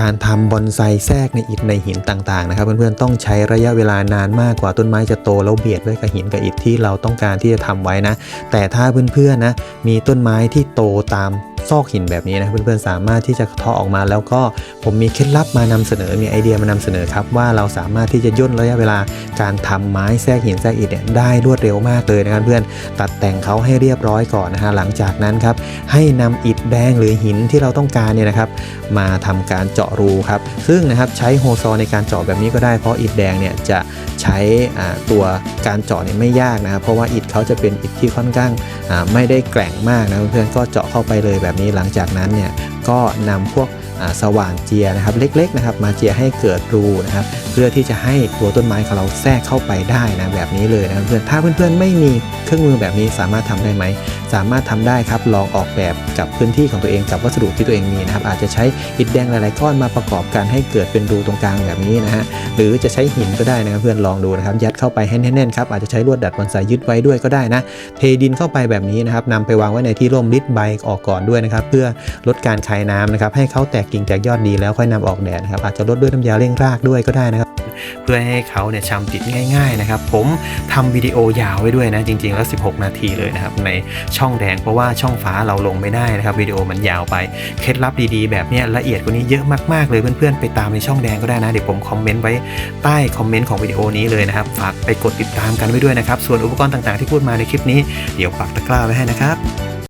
การทำบอนไซแทรกในอิฐในหินต่างๆนะครับ เพื่อนๆต้องใช้ระยะเวลานานมากกว่าต้นไม้จะโตแล้วเบียดด้วยกับหินกับอิฐที่เราต้องการที่จะทำไว้นะ แต่ถ้าเพื่อนๆนะมีต้นไม้ที่โตตาม ซอกหินแบบนี้นะเพื่อนๆสามารถที่จะเทาะออกมา แล้วก็ผมมีเคล็ดลับมานำเสนอมีไอเดียมานำเสนอครับว่าเราสามารถที่จะย่นระยะเวลาการทำไม้แทรกหินแทรกอิฐเนี่ยได้รวดเร็วมากเลยนะครับเพื่อนตัดแต่งเขาให้เรียบร้อยก่อนนะฮะหลังจากนั้นครับให้นำอิฐแดงหรือหินที่เราต้องการเนี่ยนะครับมาทำการเจาะรูครับซึ่งนะครับใช้โฮซอในการเจาะแบบนี้ก็ได้เพราะอิฐแดงเนี่ยจะใช้ตัวการเจาะเนี่ยไม่ยากนะครับเพราะว่าอิฐเขาจะเป็นอิฐที่ค่อนข้างไม่ได้แกร่งมากนะเพื่อนๆก็เจาะเข้าไปเลยแบบนี้หลังจากนั้นเนี่ย ก็นำพวกสว่านเจียนะครับเล็กๆนะครับมาเจียให้เกิดรูนะครับเพื่อที่จะให้ตัวต้นไม้ของเราแทรกเข้าไปได้นะแบบนี้เลยนะเพื่อนถ้าเพื่อนๆไม่มีเครื่องมือแบบนี้สามารถทำได้ไหม สามารถทำได้ครับลองออกแบบกับพื้นที่ของตัวเองกับวัสดุที่ตัวเองมีนะครับอาจจะใช้อิฐแดงหลายๆก้อนมาประกอบกันให้เกิดเป็นรูตรงกลางแบบนี้นะฮะหรือจะใช้หินก็ได้นะครับเพื่อนลองดูนะครับยัดเข้าไปให้แน่นๆครับอาจจะใช้ลวดดัดบอนไซยึดไว้ด้วยก็ได้นะเทดินเข้าไปแบบนี้นะครับนำไปวางไว้ในที่ร่มริดใบออกก่อนด้วยนะครับเพื่อลดการคายน้ำนะครับให้เขาแตกกิ่งแตกยอดดีแล้วค่อยนำออกแดดนะครับอาจจะลดด้วยน้ำยาเร่งรากด้วยก็ได้นะครับ เพื่อให้เขาเนี่ยชำติดง่าย ๆนะครับ ผมทำวิดีโอยาวไว้ด้วยนะจริง ๆ แล้ว 16 นาทีเลยนะครับในช่องแดงเพราะว่าช่องฟ้าเราลงไม่ได้นะครับวิดีโอมันยาวไปเคล็ดลับดีๆ แบบเนี้ยละเอียดกว่านี้เยอะมากๆเลยเพื่อนๆไปตามในช่องแดงก็ได้นะเดี๋ยวผมคอมเมนต์ไว้ใต้คอมเมนต์ของวิดีโอนี้เลยนะครับฝากไปกดติดตามกันไว้ด้วยนะครับส่วนอุปกรณ์ต่างๆที่พูดมาในคลิปนี้เดี๋ยวปักตะกร้าไว้ให้นะครับ